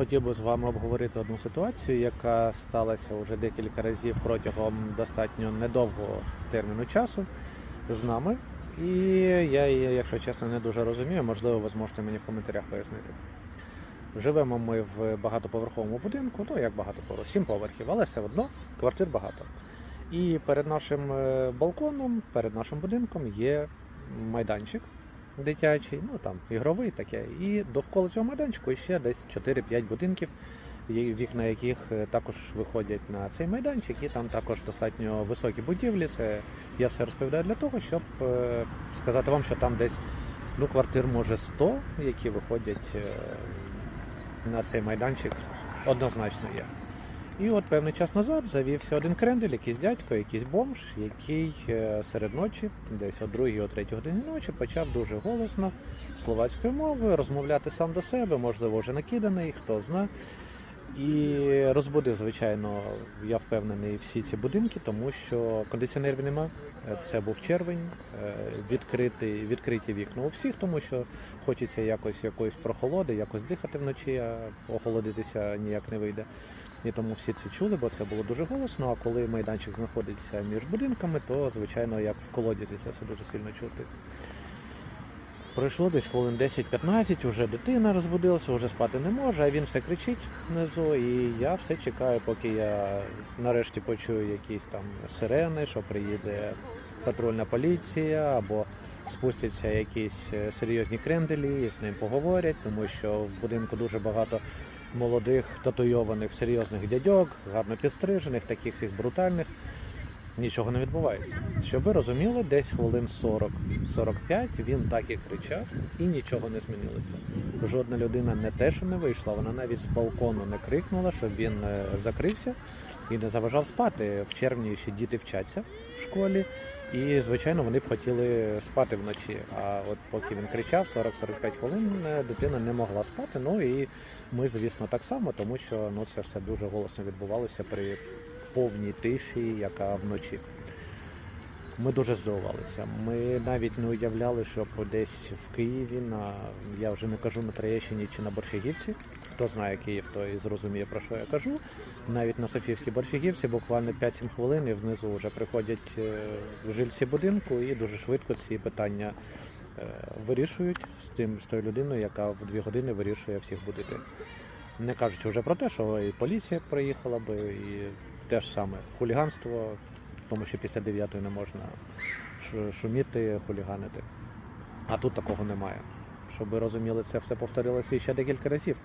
хотів би з вами обговорити одну ситуацію, яка сталася вже декілька разів протягом достатньо недовгого терміну часу з нами. І я її, якщо чесно, не дуже розумію. Можливо, ви зможете мені в коментарях пояснити. Живемо ми в багатоповерховому будинку, ну як багатоповерхов, сім поверхів, але все одно квартир багато. І перед нашим е, балконом, перед нашим будинком є майданчик дитячий, ну там ігровий таке. І довкола цього майданчику ще десь 4-5 будинків, вікна яких е, також виходять на цей майданчик, і там також достатньо високі будівлі. Це я все розповідаю для того, щоб е, сказати вам, що там десь ну, квартир може 100, які виходять е, на цей майданчик, однозначно є. І от певний час назад завівся один крендель, якийсь дядько, якийсь бомж, який е, серед ночі, десь о 2 о 3 годині ночі, почав дуже голосно словацькою мовою розмовляти сам до себе, можливо, вже накиданий, хто зна. І розбудив, звичайно, я впевнений, всі ці будинки, тому що кондиціонерів нема. Це був червень, е, відкриті вікна у всіх, тому що хочеться якось якоїсь прохолоди, якось дихати вночі, а охолодитися ніяк не вийде. І тому всі це чули, бо це було дуже голосно. А коли майданчик знаходиться між будинками, то звичайно як в колодязі це все дуже сильно чути. Пройшло десь хвилин 10-15, уже дитина розбудилася, вже спати не може, а він все кричить внизу, і я все чекаю, поки я нарешті почую якісь там сирени, що приїде патрульна поліція, або спустяться якісь е, серйозні кренделі і з ним поговорять, тому що в будинку дуже багато молодих, татуйованих, серйозних дядьок, гарно підстрижених, таких всіх брутальних. Нічого не відбувається. Щоб ви розуміли, десь хвилин 40-45 він так і кричав, і нічого не змінилося. Жодна людина не те, що не вийшла, вона навіть з балкону не крикнула, щоб він е, закрився і не заважав спати. В червні ще діти вчаться в школі, і звичайно вони б хотіли спати вночі. А от поки він кричав 40-45 хвилин, е, дитина не могла спати. Ну і ми, звісно, так само, тому що ну це все дуже голосно відбувалося при повній тиші, яка вночі. Ми дуже здивувалися. Ми навіть не уявляли, що десь в Києві, на я вже не кажу на Троєщині чи на Борщагівці. Хто знає Київ, той зрозуміє про що я кажу. Навіть на Софійській Борщагівці буквально 5-7 хвилин і внизу вже приходять е, жильці будинку і дуже швидко ці питання е, вирішують з тим з тою людиною, яка в 2 години вирішує всіх будити. Не кажучи вже про те, що і поліція приїхала би, і те ж саме хуліганство, тому що після 9 не можна шуміти, хуліганити. А тут такого немає. Щоб ви розуміли, це все повторилося ще декілька разів.